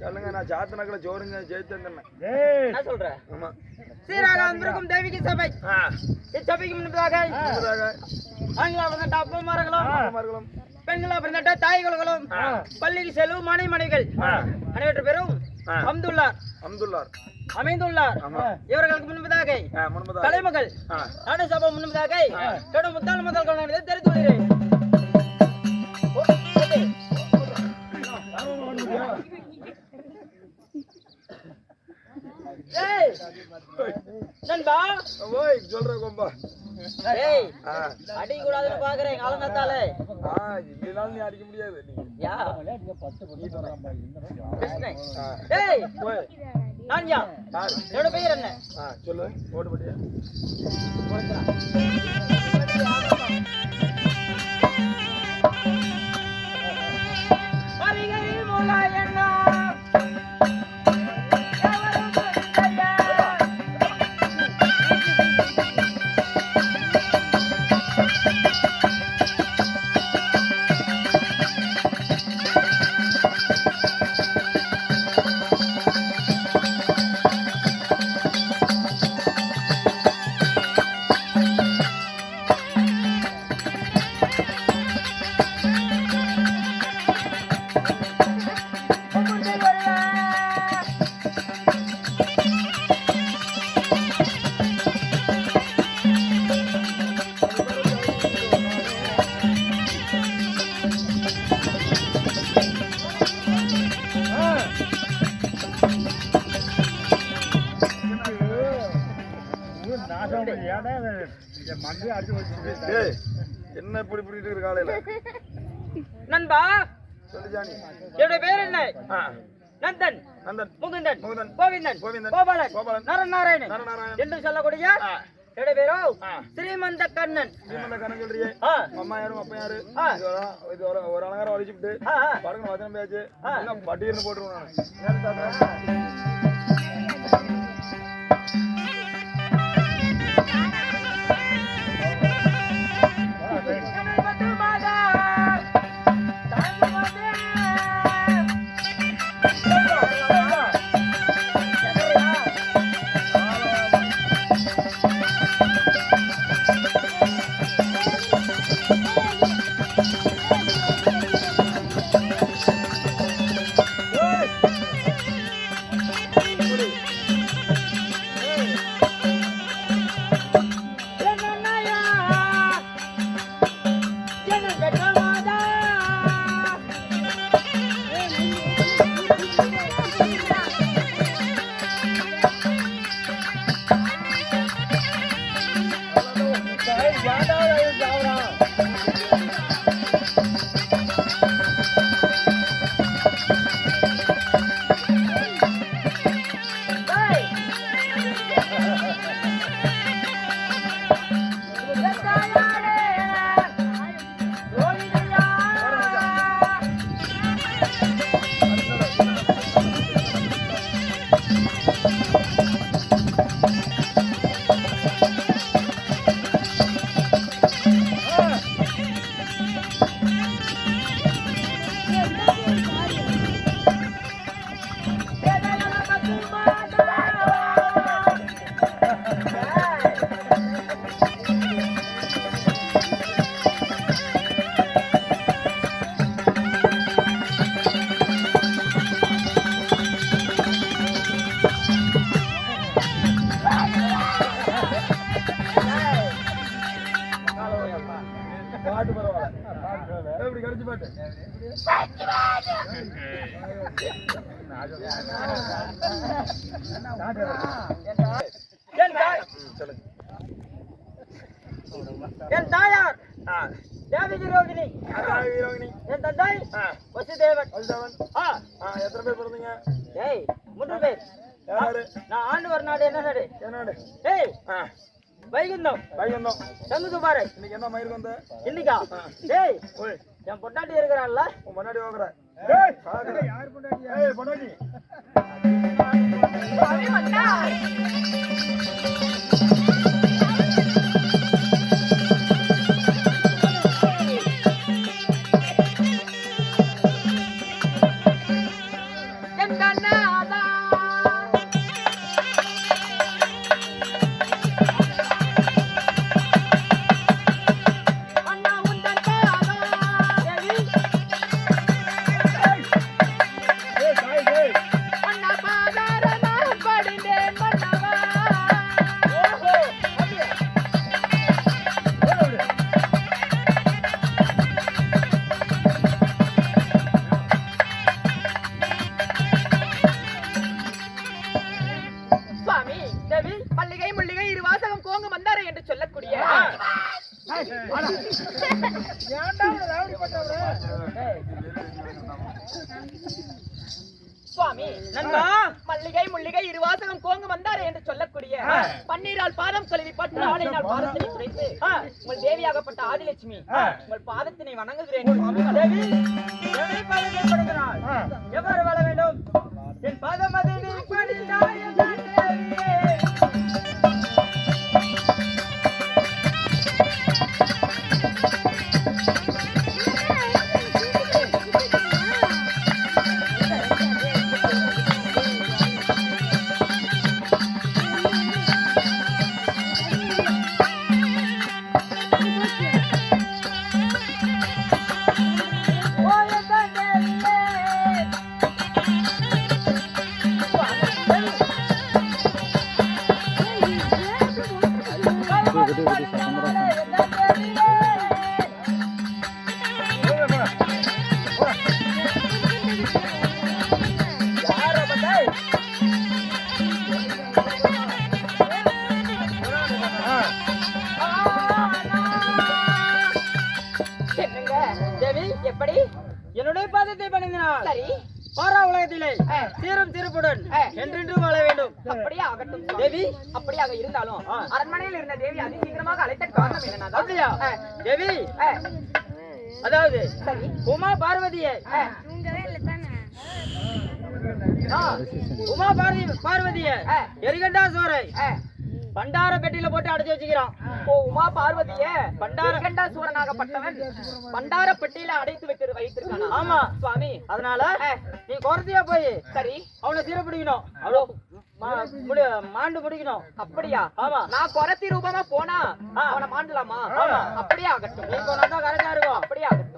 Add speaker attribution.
Speaker 1: சொல்லுங்க நான் சாத்தனக்குள்ள ஜோருங்க ஜெயித்தேன்
Speaker 2: ஏய்.
Speaker 3: என்ன சொல்ற?
Speaker 1: ஆமா.
Speaker 3: சீராக வந்திருக்கும் தெய்வீக சபை.
Speaker 1: ஆ,
Speaker 3: இச்சபைக்கு முன்பதாக.
Speaker 1: முன்னதாக
Speaker 3: ஆண்களா பிறந்த அப்பமார்களும்
Speaker 1: அம்மார்களும்,
Speaker 3: பெண்களா பிறந்த தாய்களும்
Speaker 1: ஆ.
Speaker 3: பள்ளிக்கு செல்லும் மனை மனைகள் அனைவற்று பேரும். அம்துல்லார்
Speaker 1: அம்துல்லார்
Speaker 3: அமைந்துள்ளார். இவர்களுக்கு முன்பதாக. தலைமகள்.
Speaker 1: ஆ,
Speaker 3: நாடு சபை முன்பதாக தொட முத்தாள் முதல் தெரிந்து கொள்கிறேன் அடி கூடாதுன்னு பாக்குறேன் காலங்கத்தாலே.
Speaker 1: ஆ, இல்லைனாலும் நீ அடிக்க முடியாது
Speaker 3: யா. ஏய் நான் யா என்னோட என்ன?
Speaker 1: சொல்லு ஓட்டு என்ன இப்படி இப்படிட்டு இருக்கு காலையில?
Speaker 3: நண்பா.
Speaker 1: சொல்லு ஜானி.
Speaker 3: என்னுடைய பெயர் என்ன? நந்தன்.
Speaker 1: நந்தன்.
Speaker 3: முகுந்தன்.
Speaker 1: முகுந்தன்,
Speaker 3: கோவிந்தன்.
Speaker 1: கோவிந்தன்,
Speaker 3: கோபாலன்.
Speaker 1: கோபாலன்,
Speaker 3: நரநாராயணன்.
Speaker 1: நரநாராயணன்.
Speaker 3: என்று சொல்லக்கூடிய என்னுடைய பேரோ. ஸ்ரீமந்த கண்ணன்.
Speaker 1: சீமந்த கண்ணன் சொல்றியே. அம்மா யாரும் அப்பா யாரு?
Speaker 3: ஆ.
Speaker 1: இது வரும், ஒரு அலங்காரம் வலிச்சுட்டு. படகு வச்சனம் பேச்சு. பட்டியல்னு போட்டுருவோம் நான்.
Speaker 3: ஏய் என் தாயார்
Speaker 1: ஆ
Speaker 3: தேவகி ரோகிணி என் தந்தை வசுதேவன் ஆ
Speaker 1: எத்தனை பேர் பிறந்தீங்க?
Speaker 3: ஏய் மூன்று பேர்.
Speaker 1: யாரு
Speaker 3: நான் ஆண்டு ஒரு நாடு என்ன நாடு
Speaker 1: என்னோட
Speaker 3: ஏய்
Speaker 1: ஆ
Speaker 3: வைகுந்தம்
Speaker 1: வைகுந்தம்
Speaker 3: சங்கு பாரு.
Speaker 1: இன்னைக்கு என்ன மயிருக்கு வந்த?
Speaker 3: இன்னைக்கா ஏய் என் பொட்டாட்டி இருக்கிறான்ல.
Speaker 1: உன் முன்னாடி போகிற ஏய் ஏய் பொண்டாட்டி?
Speaker 2: பள்ளிகை முள்ளிகை இருவாசகம் கோங்கு வந்தார என்று சொல்லக்கூடிய சுவாமி
Speaker 3: நண்பா.
Speaker 2: மல்லிகை முள்ளிகை இருவாசகம் கோங்கு வந்தார் என்று சொல்லக்கூடிய பன்னீரால் பாதம் கழுவி பட்டு ஆடையினால் பாதத்தினை
Speaker 3: குறைத்து
Speaker 2: உங்கள் தேவியாகப்பட்ட ஆதிலட்சுமி உங்கள் பாதத்தினை வணங்குகிறேன்
Speaker 3: எவ்வாறு வாழ வேண்டும்? என் பாதம் அது. பாரா உலகத்திலே. சீரும் சிறப்புடன்
Speaker 2: ஆ.
Speaker 3: என்றென்றும் வாழ வேண்டும்
Speaker 2: அப்படியே ஆகட்டும்.
Speaker 3: தேவி
Speaker 2: அப்படியாக இருந்தாலும். அரண்மனையில் இருந்த தேவி அதிசீக்கிரமாக அழைத்த காரணம் என்னன்னா
Speaker 3: அப்படியா. தேவி. அதாவது உமா பார்வதியை உமா பார்வதி பார்வதிய. எரிகண்டா சோரை
Speaker 2: ஆ.
Speaker 3: பண்டார பெட்டியில போட்டு அடைச்சு வச்சுக்கிறான்.
Speaker 2: ஓ உமா பார்வதிய
Speaker 3: பண்டார-
Speaker 2: பண்டார சூரனாகப்பட்டவன் பண்டார பெட்டியில அடைத்து வைத்து வைத்திருக்கானா?
Speaker 3: ஆமா.
Speaker 2: சுவாமி.
Speaker 3: அதனால. நீ குறத்தியா போய்?
Speaker 2: சரி.
Speaker 3: அவனை சீரப்பிடிக்கணும் அவ்வளோ மாண்டு முடிக்கணும்
Speaker 2: அப்படியா?
Speaker 3: ஆமா.
Speaker 2: நான் குறத்தி ரூபமா போனா. அவனை மாண்டலாமா. அப்படியே ஆகட்டும்.
Speaker 3: நீ போனா தான் கரெக்டா இருக்கும்.
Speaker 2: அப்படியே ஆகட்டும்.